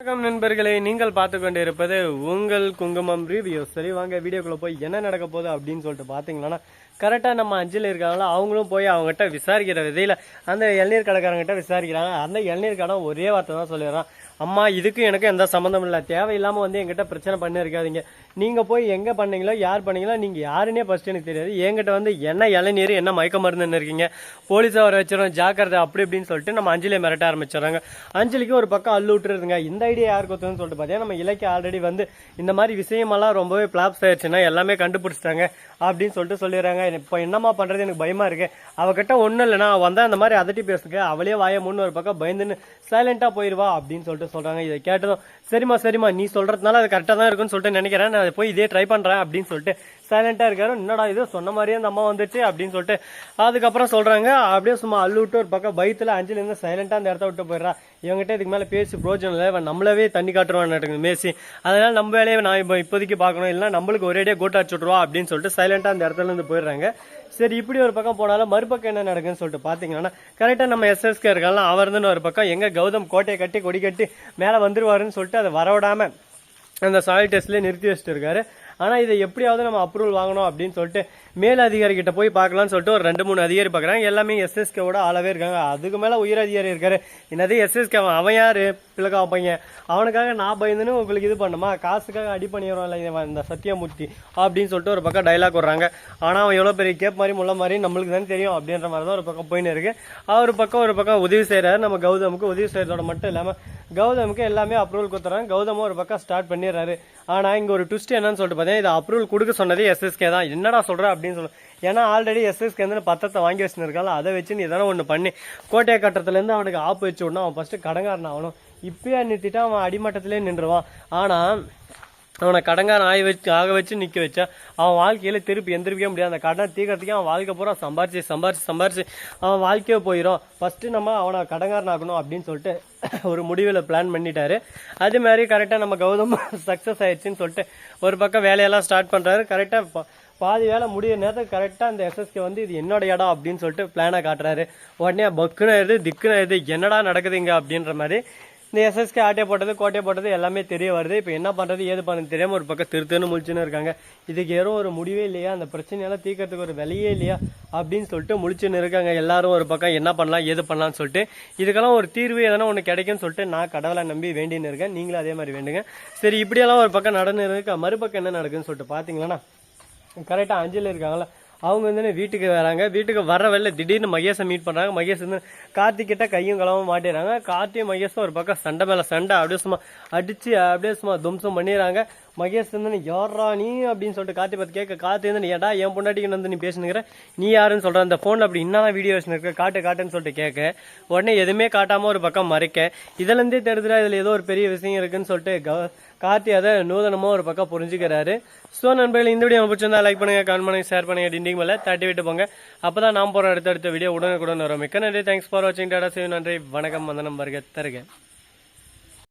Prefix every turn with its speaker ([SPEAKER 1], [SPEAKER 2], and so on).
[SPEAKER 1] வணக்கம் நண்பர்களே நீங்கள் பார்த்து கொண்டு இருப்பது உங்கள் குங்குமம் ரிவ்யூ சரி வாங்க வீடியோக்குள்ளே போய் என்ன நடக்க போகுது அப்படின்னு சொல்லிட்டு பார்த்தீங்கன்னா கரெக்டாக நம்ம அஞ்சில் இருக்காங்களோ அவங்களும் போய் அவங்ககிட்ட விசாரிக்கிற விதையில் அந்த இளநீர் கடைக்காரங்கிட்ட விசாரிக்கிறாங்க. அந்த இளநீர் கடை ஒரே வார்த்தை தான் சொல்லிடுறான். அம்மா இதுக்கும் எனக்கும் எந்த சம்மந்தம் இல்லை. தேவையில்லாமல் வந்து எங்கிட்ட பிரச்சனை பண்ணிருக்காதீங்க நீங்கள் போய் எங்கே பண்ணீங்களோ யார் பண்ணீங்களோ நீங்கள் யாருன்னே ஃபஸ்ட்டு எனக்கு தெரியாது. என்கிட்ட வந்து என்ன இளநீர் என்ன மயக்க மருந்துன்னு இருக்கீங்க போலீஸை வர வச்சிடும் ஜாக்கிரதை அப்படி இப்படின்னு சொல்லிட்டு நம்ம அஞ்சலியை மிரட்ட ஆரம்பிச்சிடுறாங்க. அஞ்சலிக்கு ஒரு பக்கம் அள்ளு விட்டுருதுங்க இந்த ஐடியா யாருக்கு ஒத்துன்னு சொல்லிட்டு பார்த்தீங்கன்னா நம்ம இலக்கிய ஆல்ரெடி வந்து இந்த மாதிரி விஷயமெல்லாம் ரொம்பவே பிளாப்ஸ் ஆயிடுச்சுன்னா எல்லாமே கண்டுபிடிச்சிட்டாங்க அப்படின்னு சொல்லிட்டு சொல்லிடுறாங்க. இப்போ என்னம்மா பண்ணுறது எனக்கு பயமாக இருக்கு. அவகிட்ட ஒன்றும் இல்லைனா வந்தால் அந்த மாதிரி அதட்டி பேசுங்க அவளே வாய முன்னு ஒரு பக்கம் பயந்துன்னு சைலண்ட்டாக போயிடுவா அப்படின்னு சொல்லிட்டு சொல்கிறாங்க இதை கேட்டதும் சரிம்மா சரிம்மா நீ சொல்கிறதுனால அது கரெக்டாக தான் இருக்குன்னு சொல்லிட்டு நினைக்கிறேன். நான் போய் இதே ட்ரை பண்ணுறேன் அப்படின்னு சொல்லிட்டு சைலண்ட்டாக இருக்காரு. என்னடா இது? சொன்ன மாதிரியே அந்த அம்மா வந்துச்சு அப்படின்னு சொல்லிட்டு அதுக்கப்புறம் சொல்கிறாங்க அப்படியே சும்மா அள்ளு விட்டு ஒரு பக்கம் பயத்தில் அஞ்சுலேருந்து சைலண்ட்டாக அந்த இடத்த விட்டு போயிடுறா. இவங்ககிட்ட இதுக்கு மேலே பேசி பிரோஜனம் இல்லை. இவன் நம்மளவே தண்ணி காட்டுருவான் மேசி. அதனால் நம்ம வேலையை நான் இப்போ இப்போதைக்கு பார்க்கணும். இல்லைனா நம்மளுக்கு ஒரேடியாக கோட்டாச்சு விட்ருவா அப்படின்னு சொல்லிட்டு சைலண்ட்டாக அந்த இடத்துல இருந்து போயிடுறாங்க. சரி இப்படி ஒரு பக்கம் போனாலும் மறுபக்கம் என்ன நடக்குன்னு சொல்லிட்டு பார்த்தீங்கன்னா கரெக்டாக நம்ம எஸ்எஸ்கே இருக்கலாம் அவர் ஒரு பக்கம். எங்கே கௌதம் கோட்டையை கட்டி கொடி கட்டி மேலே வந்துருவாருன்னு சொல்லிட்டு அதை வரவிடாமல் அந்த சாயில் டெஸ்ட்லேயே நிறுத்தி வச்சுட்டு இருக்காரு. ஆனால் இதை எப்படியாவது நம்ம அப்ரூவல் வாங்கணும் அப்படின்னு சொல்லிட்டு மேல் அதிகாரிகிட்ட போய் பார்க்கலாம்னு சொல்லிட்டு ஒரு ரெண்டு மூணு அதிகாரி பார்க்குறாங்க. எல்லாமே எஸ்எஸ்கேவோட ஆளவே இருக்காங்க. அதுக்கு மேலே உயர் அதிகாரி இருக்காரு. என்னது எஸ்எஸ்கே அவன்? யார்? பிள்ளைக்கா பையன். அவனுக்காக நான் பயந்துன்னு உங்களுக்கு இது பண்ணுமா? காசுக்காக அடி பண்ணிடுவான்ல இவன் இந்த சத்தியமூர்த்தி அப்படின்னு சொல்லிட்டு ஒரு பக்கம் டைலாக் விட்றாங்க. ஆனால் அவன் எவ்வளோ பெரிய கேப் மாதிரி முள்ள மாதிரி நம்மளுக்கு தானே தெரியும் அப்படின்ற மாதிரி தான் ஒரு பக்கம் போயின்னு இருக்கு. அவர் பக்கம் ஒரு பக்கம் உதவி செய்கிறாரு நம்ம கௌதமுக்கு உதவி செய்கிறதோட மட்டும் இல்லாமல் கௌதமுக்கு எல்லாமே அப்ரூவல் கொடுத்துறாங்க கௌதமும் ஒரு பக்கம் ஸ்டார்ட் பண்ணிடுறாரு. ஆனால் இங்கே ஒரு ட்விஸ்ட் என்னன்னு சொல்லிட்டு பார்த்தீங்கன்னா இது அப்ரூவல் கொடுக்க சொன்னதே எஸ்எஸ்கே தான். என்னடா சொல்கிற அப்படின்னு சொல்லு. ஏன்னா ஆல்ரெடி எஸ்எஸ்கே வந்து பத்தத்தை வாங்கி வச்சுருக்காங்க அதை வச்சு நீ எதனா ஒன்று பண்ணி. கோட்டையை கட்டத்துலேருந்து அவனுக்கு ஆப்பு வச்சு விடணும். அவன் ஃபஸ்ட்டு கடங்காரன் ஆகணும். இப்பயே நிறுத்திட்டு அவன் அடிமட்டத்திலே நின்றுவான் ஆனால் அவனை கடங்காரன் ஆகி வச்சு ஆக வச்சு நிற்க வச்சா அவன் வாழ்க்கையில் திருப்பி எந்திரிக்கவே முடியாது. அந்த கடனை தீக்கிறதுக்கே அவன் வாழ்க்கை பூரா சம்பாரிச்சு சம்பாரிச்சு சம்பாரிச்சு அவன் வாழ்க்கையே போயிடும் ஃபஸ்ட்டு நம்ம அவனை கடங்காரன் ஆகணும் அப்படின்னு சொல்லிட்டு ஒரு முடிவில் பிளான் பண்ணிட்டாரு. அதே மாதிரி கரெக்டாக நம்ம கௌதம் சக்ஸஸ் ஆயிடுச்சுன்னு சொல்லிட்டு ஒரு பக்கம் வேலையெல்லாம் ஸ்டார்ட் பண்ணுறாரு கரெக்டாக பாதி வேலை முடிய நேரத்துக்கு கரெக்டாக அந்த எஸ்எஸ்கே வந்து இது என்னோட இடம் அப்படின்னு சொல்லிட்டு பிளானை காட்டுறாரு. உடனே பக்குன்னு இது திக்குன்னு இது என்னடா நடக்குதுங்க அப்படின்ற மாதிரி இந்த எஸ்எஸ்கே ஆட்டை போட்டது கோட்டை போட்டது எல்லாமே தெரிய வருது. இப்போ என்ன பண்ணுறது ஏது பண்ணது தெரியாமல் ஒரு பக்கம் திருத்துன்னு முழிச்சுன்னு இருக்காங்க. இதுக்கு ஏறும் ஒரு முடிவே இல்லையா? அந்த பிரச்சனையெல்லாம் தீர்க்கறதுக்கு ஒரு வெளியே இல்லையா? அப்படின்னு சொல்லிட்டு முழிச்சுன்னு இருக்காங்க. எல்லாரும் ஒரு பக்கம் என்ன பண்ணலாம் ஏது பண்ணலாம்னு சொல்லிட்டு. இதுக்கெல்லாம் ஒரு தீர்வு எதனா ஒன்று கிடைக்கும்னு சொல்லிட்டு நான் கடவுளை நம்பி வேண்டின்னு இருக்கேன். நீங்களும் அதே மாதிரி வேண்டுங்க. சரி இப்படியெல்லாம் ஒரு பக்கம் நடந்து இருக்கா மறுபக்கம் என்ன நடக்குதுன்னு சொல்லிட்டு பார்த்தீங்களன்னா கரெக்டாக அஞ்சலில் இருக்காங்களா அவங்க வந்து வீட்டுக்கு வராங்க. வீட்டுக்கு வர வெளில திடீர்னு மகேஷை மீட் பண்ணுறாங்க மகேஷ் வந்து கார்த்திக்கிட்ட கையும் களவும் மாட்டிடுறாங்க. கார்த்தியும் மகேஷும் ஒரு பக்கம் சண்டை மேலே சண்டை. அப்படியே சும்மா அடித்து அப்படியே சும்மா தும்சம் பண்ணிடுறாங்க. மகேஷ் வந்து யாரா நீ? அப்படின்னு சொல்லிட்டு கார்த்தி பார்த்து கேட்க கார்த்தி வந்து நீ ஏடா என் பொண்டாட்டிக்கு வந்து நீ பேசுனுங்கிற? நீ யாருன்னு சொல்கிற அந்த ஃபோனில் அப்படி என்ன வீடியோ வச்சுருக்க காட்டு காட்டுன்னு சொல்லிட்டு கேட்க உடனே எதுவுமே காட்டாமல் ஒரு பக்கம் மறைக்க இதுலேருந்தே தெரிஞ்சுடா இதில் ஏதோ ஒரு பெரிய விஷயம் இருக்குன்னு சொல்லிட்டு க கார்த்தி அதை நூதனமாக ஒரு பக்கம் புரிஞ்சுக்கிறாரு. ஸோ நண்பர்கள் இந்த வீடியோ பிடிச்சிருந்தா லைக் பண்ணுங்க கமெண்ட் பண்ணுங்க ஷேர் பண்ணுங்க டிண்டிங் மேலே தட்டி விட்டு போங்க. அப்போ தான் நான் போகிற அடுத்தடுத்த வீடியோ உடனுக்குடன் வரும். மிக்க நன்றி. தேங்க்ஸ் ஃபார் வாட்சிங் டாடா சேவ் நன்றி. வணக்கம். வந்த நம்பருக்கு தருக.